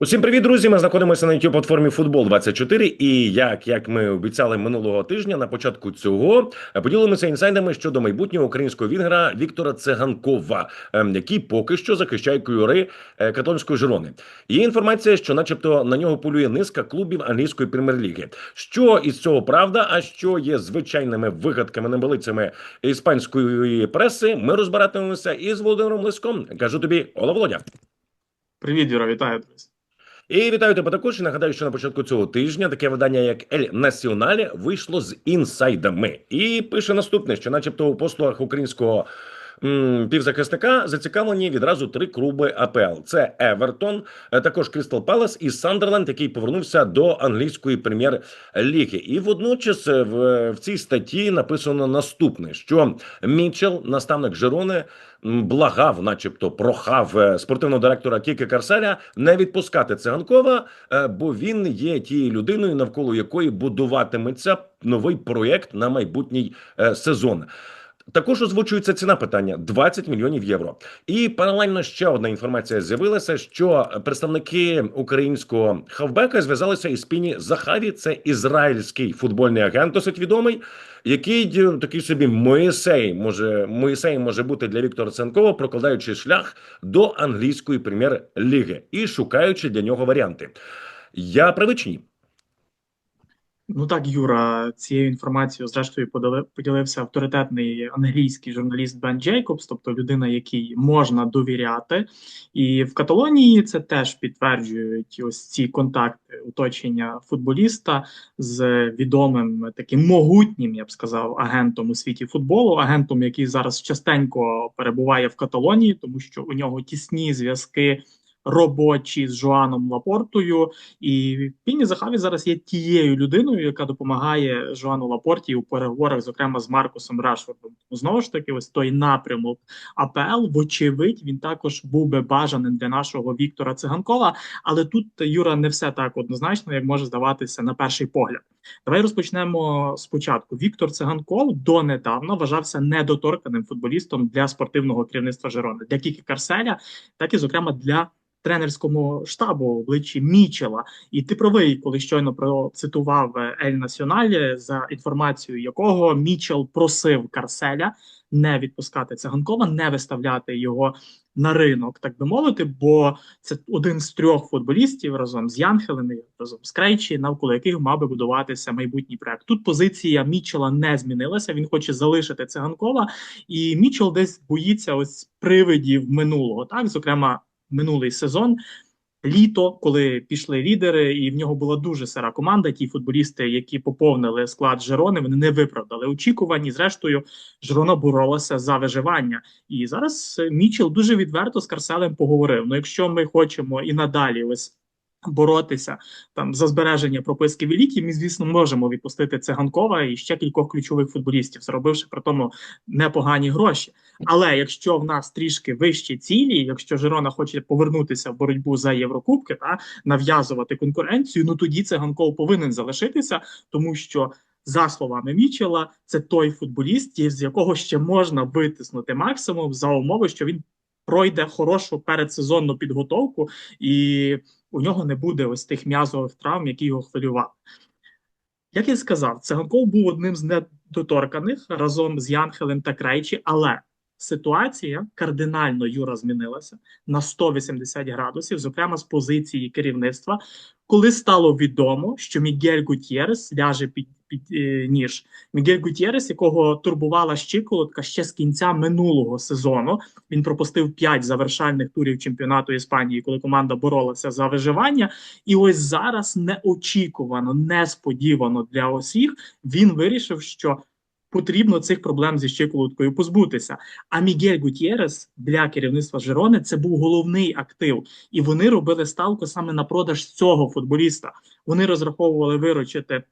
Усім привіт, друзі! Ми знаходимося на youtube платформі Футбол 24 І як, як ми обіцяли минулого тижня, на початку цього е, поділимося інсайдами щодо майбутнього українського вінгера Віктора Циганкова, ем, який поки що захищає кольори е, католицької Жирони. Є інформація, що, начебто, на нього полює низка клубів англійської прем'єр-ліги. Що із цього правда, а що є звичайними вигадками неболицями іспанської преси, ми розбиратимемося із Володимиром Лиском. Кажу тобі, Ола Володя. Привіт, Юра, вітаю. І вітаю тебе також. І нагадаю, що на початку цього тижня таке видання, як Ель Націоналі, вийшло з інсайдами і пише наступне: що, начебто, у послугах українського півзахисника зацікавлені відразу три клуби АПЛ: це Евертон, е, також Крістал Палас і Сандерленд, який повернувся до англійської прем'єр-ліги. І водночас е, в, в цій статті написано наступне: що Мічел, наставник Жерони, благав, начебто, прохав е, спортивного директора Кіки Карселя не відпускати циганкова, бо він є тією людиною, навколо якої будуватиметься новий проєкт на майбутній сезон. Також озвучується ціна питання 20 мільйонів євро. І паралельно ще одна інформація з'явилася, що представники українського хавбека зв'язалися із Піні Захарі. Це ізраїльський футбольний агент, досить відомий, який е, такий собі Моїсей може Моїсей може бути для Віктора Ценкова, прокладаючи шлях до англійської прем'єр-ліги і шукаючи для нього варіанти. Я ні? Ну так, Юра, цією інформацією, зрештою, подали- поділився авторитетний англійський журналіст Бен Джейкобс, тобто людина, якій можна довіряти. І в Каталонії це теж підтверджують ось ці контакти оточення футболіста з відомим таким могутнім, я б сказав, агентом у світі футболу, агентом, який зараз частенько перебуває в Каталонії, тому що у нього тісні зв'язки. Робочі з Жоаном Лапортою, і Піні Захаві зараз є тією людиною, яка допомагає Жоану Лапорті у переговорах, зокрема з Маркусом Рашфордом. Знову ж таки, ось той напрямок АПЛ, вочевидь, він також був би бажаним для нашого Віктора Циганкова. Але тут Юра не все так однозначно, як може здаватися на перший погляд. Давай розпочнемо спочатку. Віктор Циганков донедавна вважався недоторканим футболістом для спортивного керівництва Жирони, для Кікі Карселя, так і зокрема для тренерському штабу обличчі Мічела. І ти правий, коли щойно процитував Ель Національ, за інформацією якого Мічел просив Карселя не відпускати циганкова, не виставляти його на ринок, так би мовити, бо це один з трьох футболістів разом з Янхелем, разом з Крейчі, навколо яких мав би будуватися майбутній проект. Тут позиція Мічела не змінилася. Він хоче залишити циганкова, і Мічел десь боїться ось привидів минулого. Так, зокрема, минулий сезон. Літо, коли пішли лідери, і в нього була дуже сира команда. Ті футболісти, які поповнили склад Жерони, вони не виправдали очікувані. Зрештою, Жерона боролася за виживання. І зараз Мічел дуже відверто з Карселем поговорив. Ну, якщо ми хочемо і надалі ось боротися там за збереження прописки великі, ми, звісно, можемо відпустити циганкова і ще кількох ключових футболістів, заробивши при тому непогані гроші. Але якщо в нас трішки вищі цілі, якщо Жирона хоче повернутися в боротьбу за Єврокубки та нав'язувати конкуренцію, ну тоді циганков повинен залишитися, тому що. За словами Мічела, це той футболіст, з якого ще можна витиснути максимум за умови, що він пройде хорошу передсезонну підготовку, і у нього не буде ось тих м'язових травм, які його хвилювали. Як я сказав, Циганков був одним з недоторканих разом з Янхелем та Крейчі, але ситуація кардинально Юра змінилася на 180 градусів, зокрема з позиції керівництва, коли стало відомо, що Мігель Гутєрес ляже під під е, ніж Мігель Гутєрес, якого турбувала щиколотка ще з кінця минулого сезону. Він пропустив 5 завершальних турів чемпіонату Іспанії, коли команда боролася за виживання. І ось зараз неочікувано, несподівано для усіх він вирішив, що потрібно цих проблем зі щиколоткою позбутися. А Мігель Гутєрес для керівництва Жерони це був головний актив, і вони робили ставку саме на продаж цього футболіста. Вони розраховували виручити.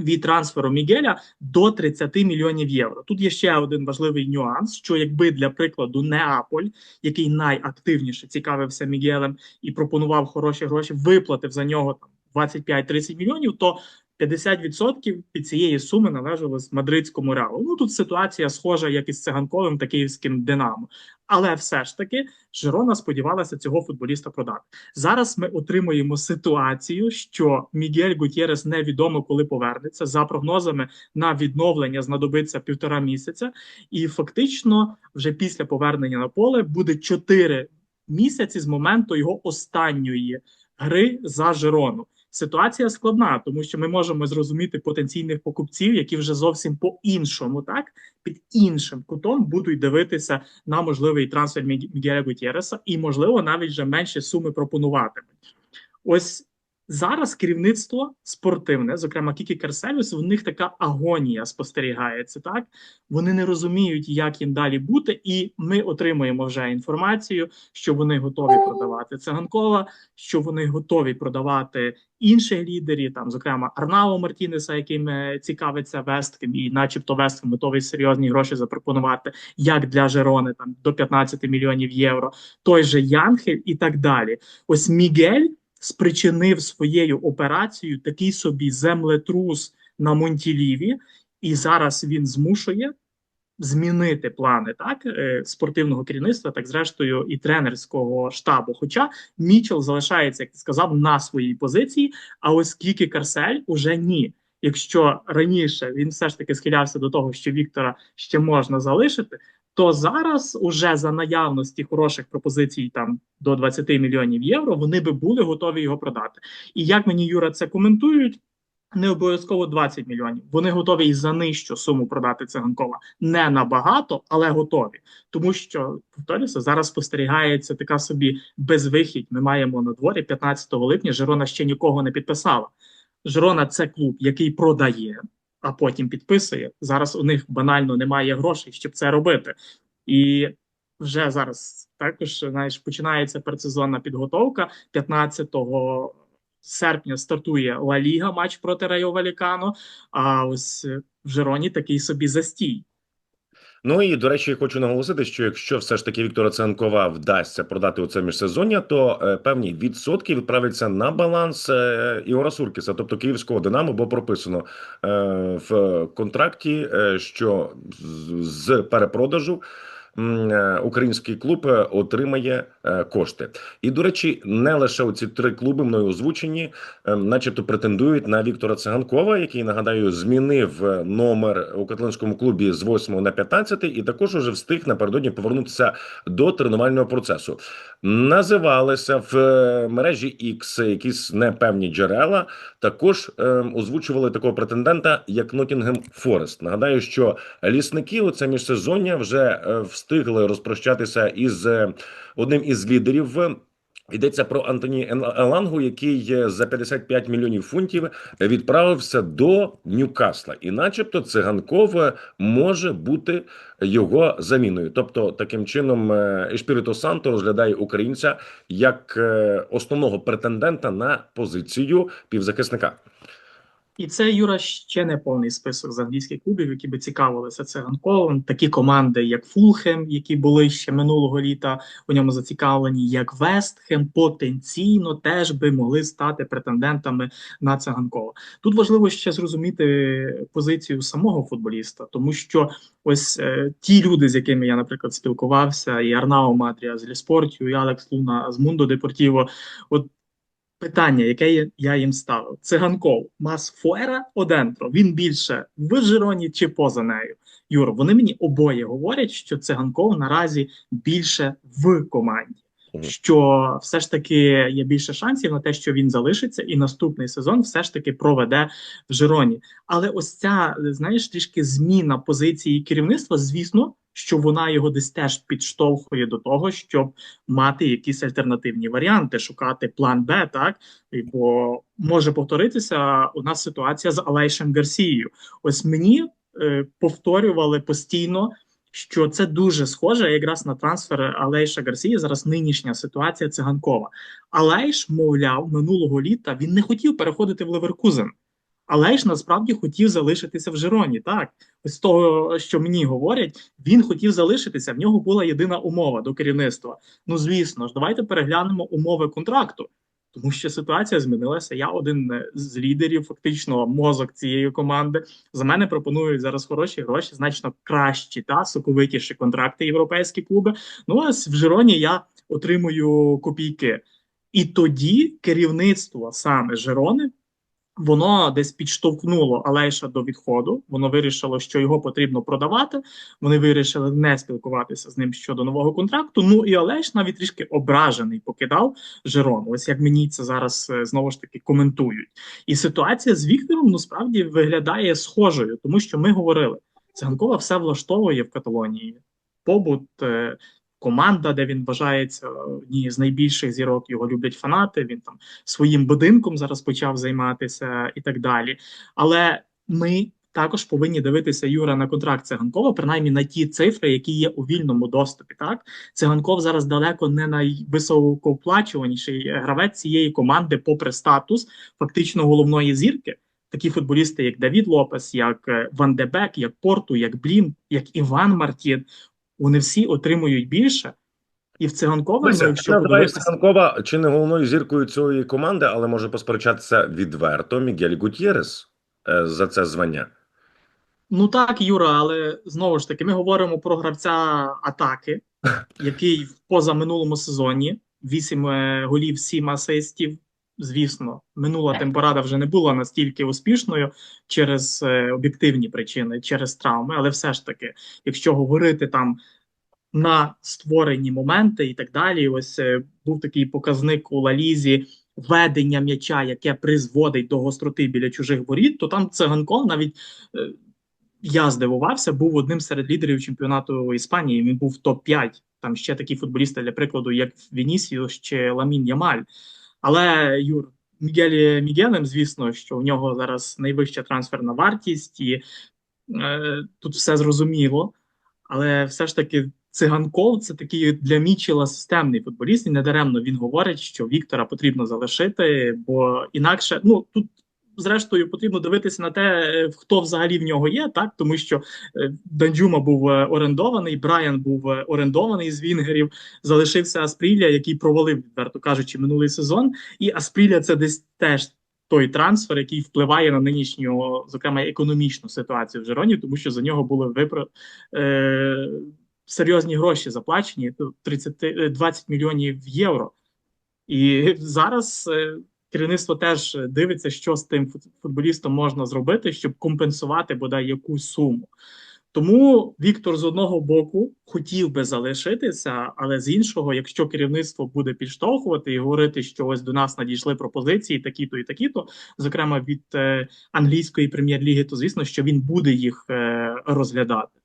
Від трансферу Мігеля до 30 мільйонів євро. Тут є ще один важливий нюанс: що якби для прикладу Неаполь, який найактивніше цікавився Мігелем і пропонував хороші гроші, виплатив за нього там 25-30 мільйонів, то 50% від цієї суми належало з мадридському реалу. Ну тут ситуація схожа як із циганковим та київським Динамо. Але все ж таки Жирона сподівалася цього футболіста продати. Зараз ми отримуємо ситуацію, що Мігель Гутєрес невідомо коли повернеться. За прогнозами на відновлення знадобиться півтора місяця, і фактично, вже після повернення на поле буде чотири місяці з моменту його останньої гри за Жирону. Ситуація складна, тому що ми можемо зрозуміти потенційних покупців, які вже зовсім по-іншому, так під іншим кутом будуть дивитися на можливий трансфер Міг- Мігеля Гутєреса, і можливо навіть вже менші суми пропонуватимуть. Ось зараз керівництво спортивне, зокрема Кікі Керселюс, в них така агонія спостерігається. Так вони не розуміють, як їм далі бути, і ми отримуємо вже інформацію, що вони готові продавати циганкова, що вони готові продавати інших лідерів, там, зокрема Арнао Мартінеса, яким цікавиться Весткем, і, начебто, Весткем готовий серйозні гроші запропонувати, як для Жерони, там до 15 мільйонів євро, той же Янхель і так далі. Ось Мігель спричинив своєю операцією такий собі землетрус на Монтіліві, і зараз він змушує змінити плани так е, спортивного керівництва, так зрештою і тренерського штабу. Хоча Мічел залишається, як ти сказав, на своїй позиції. А ось Кікі Карсель уже ні. Якщо раніше він все ж таки схилявся до того, що Віктора ще можна залишити, то зараз уже за наявності хороших пропозицій там до 20 мільйонів євро вони би були готові його продати. І як мені Юра це коментують, не обов'язково 20 мільйонів. Вони готові і за нижчу суму продати циганкова. Не набагато, але готові. Тому що повторюся, зараз спостерігається така собі безвихідь. Ми маємо на дворі 15 липня. Жирона ще нікого не підписала. Жирона це клуб, який продає, а потім підписує. Зараз у них банально немає грошей, щоб це робити. І вже зараз також знаєш, починається предсезонна підготовка 15 серпня стартує Ла Ліга матч проти Райо Валікано. А ось в Жероні такий собі застій. Ну і до речі, хочу наголосити, що якщо все ж таки Віктора Ценкова вдасться продати у це міжсезоння, то е, певні відсотки відправляться на баланс е, Ігора Суркіса, тобто київського Динамо, бо прописано е, в контракті, е, що з, з перепродажу. Е, Український клуб е, отримає е, кошти, і до речі, не лише ці три клуби мною озвучені, е, начебто претендують на Віктора Циганкова, який нагадаю змінив номер у катлинському клубі з 8 на 15 і також уже встиг напередодні повернутися до тренувального процесу. Називалися в мережі X якісь непевні джерела. Також е, озвучували такого претендента, як Ноттінгем Форест. Нагадаю, що лісники у це міжсезоння вже е, встигли розпрощатися із е, одним із лідерів. Йдеться про Антоні Елангу, який е, за 55 мільйонів фунтів відправився до Ньюкасла, і, начебто, циганков е, може бути його заміною. Тобто, таким чином, е, Ешпіріто Санто розглядає українця як основного претендента на позицію півзахисника. І це Юра ще не повний список з англійських клубів, які би цікавилися циганковим. Такі команди, як Фулхем, які були ще минулого літа у ньому зацікавлені, як Вестхем, потенційно теж би могли стати претендентами на циганкова. Тут важливо ще зрозуміти позицію самого футболіста, тому що ось е, ті люди, з якими я, наприклад, спілкувався, і Арнао Матрія з Ліспортію, і Алекс Луна з Мундо Депортіво, от питання, яке я- їм ставив: циганков мас фуера одентро. Він більше в Жироні чи поза нею. Юр, вони мені обоє говорять, що циганков наразі більше в команді. Що все ж таки є більше шансів на те, що він залишиться, і наступний сезон все ж таки проведе в Жироні. Але ось ця, знаєш, трішки зміна позиції керівництва, звісно, що вона його десь теж підштовхує до того, щоб мати якісь альтернативні варіанти, шукати план Б, так бо може повторитися у нас ситуація з Алейшем Гарсією. Ось мені е, повторювали постійно. Що це дуже схоже якраз на трансфер Алейша Гарсії. Зараз нинішня ситуація циганкова. Алейш, мовляв, минулого літа він не хотів переходити в Леверкузен. Алейш насправді хотів залишитися в Жироні. Так, з того, що мені говорять, він хотів залишитися. В нього була єдина умова до керівництва. Ну звісно ж, давайте переглянемо умови контракту. Тому що ситуація змінилася. Я один е, з лідерів, фактично мозок цієї команди. За мене пропонують зараз хороші гроші, значно кращі та соковитіші контракти європейські клуби. Ну а в Жироні я отримую копійки. І тоді керівництво саме Жирони Воно десь підштовхнуло Алейша до відходу. Воно вирішило, що його потрібно продавати. Вони вирішили не спілкуватися з ним щодо нового контракту. Ну і Алейш навіть трішки ображений покидав Жерон. Ось як мені це зараз е, знову ж таки коментують. І ситуація з Віктором насправді виглядає схожою, тому що ми говорили, Циганкова все влаштовує в Каталонії. Побут, е, команда, де він вважається однією з найбільших зірок, його люблять фанати. Він там своїм будинком зараз почав займатися і так далі. Але ми також повинні дивитися Юра на контракт циганкова, принаймні на ті цифри, які є у вільному доступі. Так циганков зараз далеко не найвисокооплачуваніший гравець цієї команди, попри статус фактично головної зірки. Такі футболісти, як Давід Лопес, як е, Ван Дебек, як Порту, як Блін, як Іван Мартін, вони всі отримують більше. І в циганкова, ну, якщо подивитися... Циганкова чи не головною зіркою цієї команди, але може посперечатися відверто Мігель Гутєрес е, за це звання. Ну так, Юра, але знову ж таки, ми говоримо про гравця атаки, який в позаминулому сезоні 8 е, голів, 7 асистів. Звісно, минула темпорада вже не була настільки успішною через е, об'єктивні причини, через травми, але все ж таки, якщо говорити там на створені моменти і так далі, ось е, був такий показник у Лалізі ведення м'яча, яке призводить до гостроти біля чужих воріт, то там циганков навіть. Е, я здивувався, був одним серед лідерів чемпіонату Іспанії. Він був топ-5. Там ще такі футболісти, для прикладу, як Вінісіус чи Ламін Ямаль. Але Юр Мігелі Мігелем, звісно, що у нього зараз найвища трансферна вартість, і е, тут все зрозуміло. Але все ж таки, циганков це такий для Мічела системний футболіст. І недаремно він говорить, що Віктора потрібно залишити, бо інакше ну тут зрештою потрібно дивитися на те, е, хто взагалі в нього є, так тому що е, Данджума був е, орендований, Брайан був орендований з Вінгерів. Залишився Аспріля, який провалив, відверто кажучи, минулий сезон. І Аспріля це десь теж. Той трансфер, який впливає на нинішню, зокрема, економічну ситуацію в Жероні, тому що за нього були випро е, серйозні гроші заплачені 30, 20 мільйонів євро. І зараз керівництво теж дивиться, що з тим футболістом можна зробити, щоб компенсувати бодай якусь суму. Тому Віктор з одного боку хотів би залишитися, але з іншого, якщо керівництво буде підштовхувати і говорити, що ось до нас надійшли пропозиції, такі-то і такі-то, зокрема від е, англійської прем'єр-ліги, то звісно, що він буде їх е, розглядати.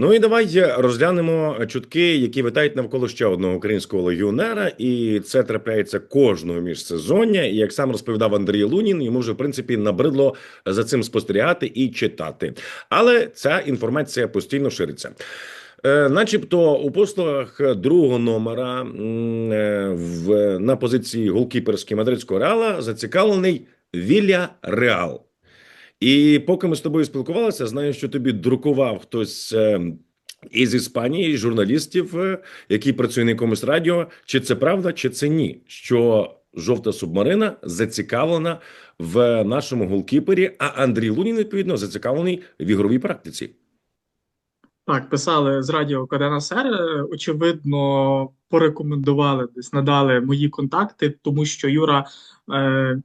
Ну і давай розглянемо чутки, які витають навколо ще одного українського легіонера, і це трапляється кожного міжсезоння. І як сам розповідав Андрій Лунін, йому вже в принципі набридло за цим спостерігати і читати. Але ця інформація постійно шириться. Е, начебто у послугах другого номера е, в на позиції голкіперської мадридського реала зацікавлений Вілля Реал. І поки ми з тобою спілкувалися, знаю, що тобі друкував хтось е, із Іспанії, журналістів, е, який працює на якомусь радіо. Чи це правда, чи це ні? Що жовта субмарина зацікавлена в нашому голкіпері, а Андрій Лунін, відповідно, зацікавлений в ігровій практиці. Так, писали з радіо КДНСР. Очевидно, порекомендували десь надали мої контакти, тому що Юра е,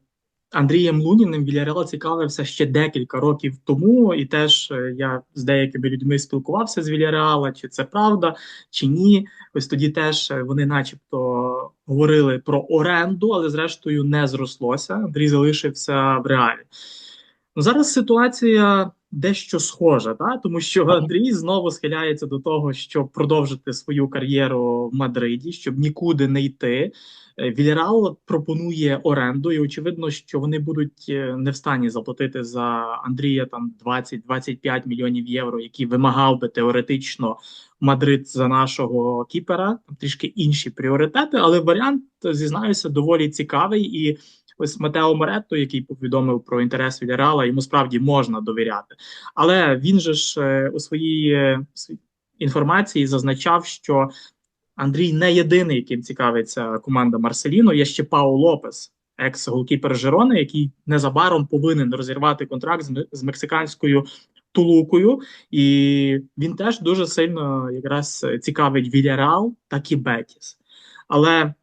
Андрієм Луніним Вільяреал цікавився ще декілька років тому, і теж е, я з деякими людьми спілкувався з Вільяреала, чи це правда, чи ні. Ось тоді теж е, вони, начебто, говорили про оренду, але зрештою не зрослося. Андрій залишився в реалі. Ну, Зараз ситуація дещо схожа, та? тому що Андрій знову схиляється до того, щоб продовжити свою кар'єру в Мадриді, щоб нікуди не йти. Е, Вільярал пропонує оренду, і очевидно, що вони будуть е, не в стані заплатити за Андрія там 20-25 мільйонів євро, які вимагав би теоретично Мадрид за нашого кіпера. Там трішки інші пріоритети, але варіант зізнаюся доволі цікавий і. Ось Матео Моретто, який повідомив про інтерес Вільярала, йому справді можна довіряти. Але він же ж е, у своїй інформації зазначав, що Андрій не єдиний, яким цікавиться команда Марселіно. Є ще Пау Лопес, екс-голкіпер Жерони, який незабаром повинен розірвати контракт з, мексиканською Тулукою. І він теж дуже сильно якраз цікавить Вільярал та Бетіс. Але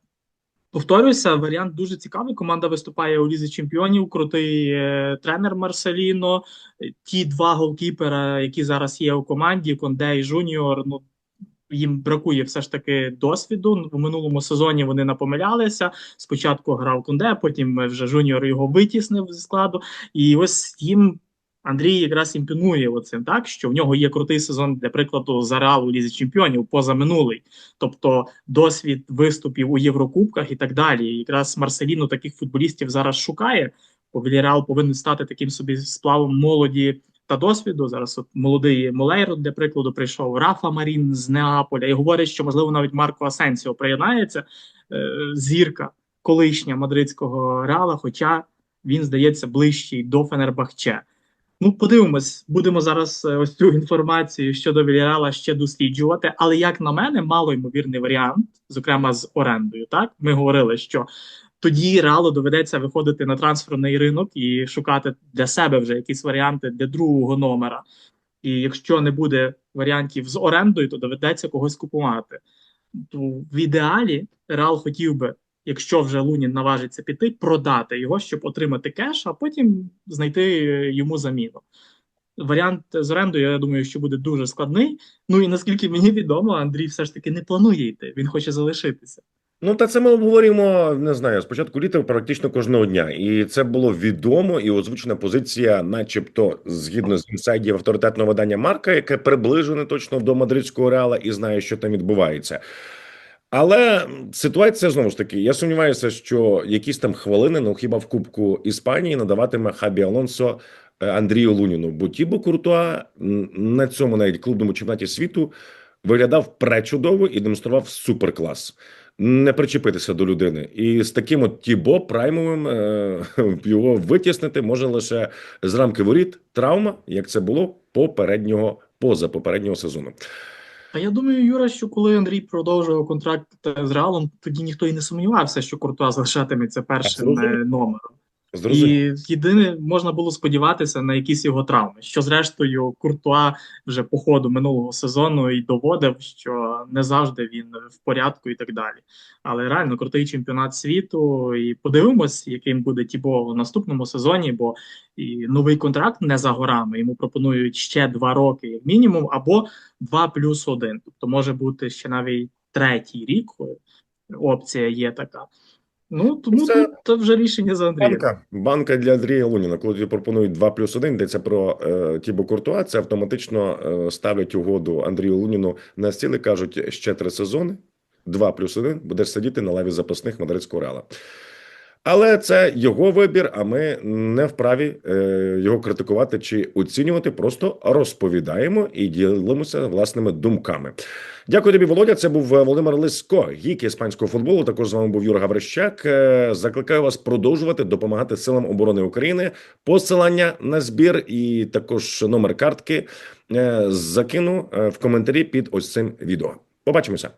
повторюся, варіант дуже цікавий. Команда виступає у лізі чемпіонів. Крутий е, тренер Марселіно. Ті два голкіпера, які зараз є у команді, Конде і Жуніор. Ну їм бракує все ж таки досвіду. У минулому сезоні вони напомилялися. Спочатку грав Конде, потім вже Жуніор його витіснив зі складу. І ось їм Андрій якраз імпонує оцим, так що в нього є крутий сезон, для прикладу, за Реал у лізі чемпіонів поза минулий, тобто досвід виступів у Єврокубках і так далі. Якраз Марселіно таких футболістів зараз шукає. Бо Вільяреал повинен стати таким собі сплавом молоді та досвіду. Зараз от молодий Молейро, для прикладу, прийшов Рафа Марін з Неаполя і говорять, що можливо навіть Марко Асенсіо приєднається е, зірка колишня мадридського реала, хоча він здається ближчий до Фенербахче. Ну, подивимось, будемо зараз е, ось цю інформацію щодо Вільяреала ще досліджувати. Але як на мене, малоймовірний варіант, зокрема з орендою. Так ми говорили, що тоді Реалу доведеться виходити на трансферний ринок і шукати для себе вже якісь варіанти для другого номера. І якщо не буде варіантів з орендою, то доведеться когось купувати. То в ідеалі Реал хотів би, якщо вже Лунін наважиться піти, продати його, щоб отримати кеш, а потім знайти йому заміну. Варіант з орендою, я думаю, що буде дуже складний. Ну і наскільки мені відомо, Андрій все ж таки не планує йти. Він хоче залишитися. Ну, та це ми обговорюємо, не знаю, спочатку літа практично кожного дня. І це було відомо і озвучена позиція, начебто, згідно з інсайдів авторитетного видання Марка, яке приближене точно до мадридського реала і знає, що там відбувається. Але ситуація знову ж таки, я сумніваюся, що якісь там хвилини, ну хіба в Кубку Іспанії надаватиме Хабі Алонсо е, Андрію Луніну. Бо Тібо Куртуа на цьому навіть клубному чемпіонаті світу виглядав пречудово і демонстрував суперклас. Не причепитися до людини, і з таким от Тібо праймовим е, його витіснити може лише з рамки воріт травма, як це було попереднього поза попереднього сезону. А я думаю, Юра, що коли Андрій продовжував контракт з Реалом, тоді ніхто і не сумнівався, що Куртуа залишатиметься першим е, номером. Зрозуміло. І єдине можна було сподіватися на якісь його травми. Що зрештою Куртуа вже по ходу минулого сезону і доводив, що не завжди він в порядку і так далі. Але реально крутий чемпіонат світу. І подивимось, яким буде Тібо в наступному сезоні, бо і новий контракт не за горами. Йому пропонують ще два роки, як мінімум, або два плюс один. Тобто може бути ще навіть третій рік. Опція є така. Ну тому Це- то вже рішення за Андрія. Банка, банка для Андрія Луніна. Коли тобі пропонують 2 плюс 1, йдеться про е, Тібо Куртуа, це автоматично е, ставлять угоду Андрію Луніну на стіл і кажуть, ще три сезони, 2 плюс 1, будеш сидіти на лаві запасних мадридського реала. Але це його вибір, а ми не вправі е, його критикувати чи оцінювати. Просто розповідаємо і ділимося власними думками. Дякую тобі, Володя. Це був е, Володимир Лиско, гік іспанського футболу. Також з вами був Юра Гаврищак. Е, Закликаю вас продовжувати допомагати силам оборони України. Посилання на збір і також номер картки закину в коментарі під ось цим відео. Побачимося.